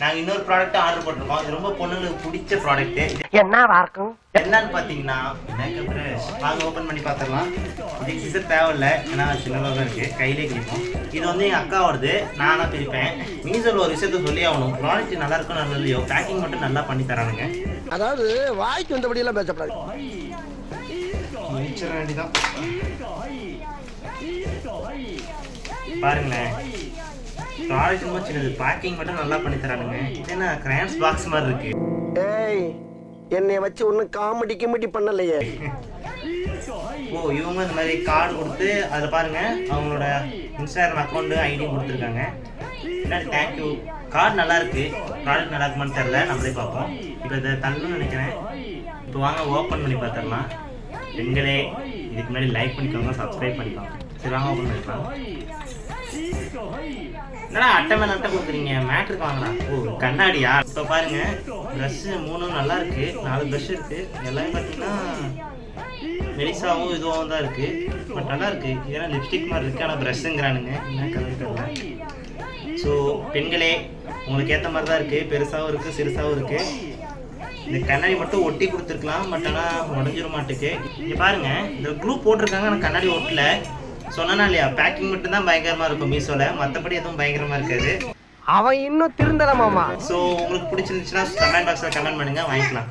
நாங்கள் இன்னொரு product order போட்டிருக்கோம். இது ரொம்ப பொண்ணுங்களுக்கு பிடிச்ச ப்ராடக்ட் என்னவா இருக்கும் என்னன்னு பார்த்தீங்கன்னா மேக்கப் ப்ரஷ் வாங்க ஓப்பன் பண்ணி பார்த்துடலாம் இதுக்கு சிசர் தேவையில்ல. ஏன்னா சின்னதாக தான் இருக்குது கையிலே கிழிப்போம். இது வந்து எங்கள் அக்காவோடது நானாக பிரிப்பேன். மீசோவில் ஒரு விஷயத்த சொல்லி ஆகணும். ப்ராடக்ட் நல்லா இருக்கும் நல்லா இல்லையோ பேக்கிங் மட்டும் நல்லா பண்ணி தரானுங்க. அதாவது வாய்க்கு வந்தபடி எல்லாம் பேசப்படாது வேண்டிதான் பாருங்களேன். ப்ராடக்ட் ரொம்ப சின்னது பேக்கிங் மட்டும் நல்லா பண்ணி தரானுங்க. இது என்ன கிரான்ஸ் பாக்ஸ் மாதிரி இருக்கு. ஏய் என்னை வச்சு ஒன்னும் காமெடி கிமெடி பண்ணலையே. ஓ இவங்க இந்த மாதிரி கார்டு கொடுத்து அதில் பாருங்க அவங்களோட இன்ஸ்டாகிராம் அக்கௌண்ட் ஐடி கொடுத்துருக்காங்க. பின்னாடி தேங்க்யூ கார்டு நல்லா இருக்கு. ப்ராடக்ட் நல்லா இருக்குமான்னு தெரில நம்மளே பார்ப்போம். இப்போ இதை தள்ளணும்னு நினைக்கிறேன். இப்போ வாங்க ஓப்பன் பண்ணி பார்த்துடலாம்? பெண்களே இதுக்கு முன்னாடி லைக் பண்ணிக்கோங்க சப்ஸ்கிரைப் பண்ணிக்கோங்க. சரி வாங்க ஓப்பன் பண்ணிக்கலாம். என்னடா அட்டை மேல அட்டை கொடுக்குறீங்க? மேட்ருக்கு வாங்கலாம் ஓ கண்ணாடியா? இப்போ பாருங்க ப்ரஷ் மூணும் நல்லா இருக்கு. நாலு ப்ரஷ் இருக்கு. எல்லாமே பார்த்தீங்கன்னா மெலிசாவும் இதுவாகவும் தான் இருக்கு. பட் நல்லா இருக்கு. இதெல்லாம் லிப்ஸ்டிக் மாதிரி இருக்கு. ஆனால் ப்ரஷ்ங்கிறானுங்க என்ன கலர் தெரியல ஸோ பெண்களே உங்களுக்கு ஏற்ற மாதிரி தான் இருக்கு. பெருசாகவும் இருக்கு சிறுசாகவும் இருக்கு. இந்த கண்ணாடி மட்டும் ஒட்டி கொடுத்துருக்கலாம். பட் ஆனால் உடஞ்சிட மாட்டுக்கு. இங்கே பாருங்க இந்த க்ளூ போட்டிருக்காங்க. ஆனால் கண்ணாடி ஒட்டல. சொன்னா இல்லையா? பேக்கிங் மட்டும் தான் பயங்கரமா இருக்கும் மீஷோல. மற்றபடி எதுவும் பயங்கரமா இருக்காது. அவன் இன்னும் திருந்தல மாமா. ஸோ உங்களுக்கு பிடிச்சிருந்துச்சுன்னா கமெண்ட் பாக்ஸில் கமெண்ட் பண்ணுங்க வாங்கிக்கலாம்.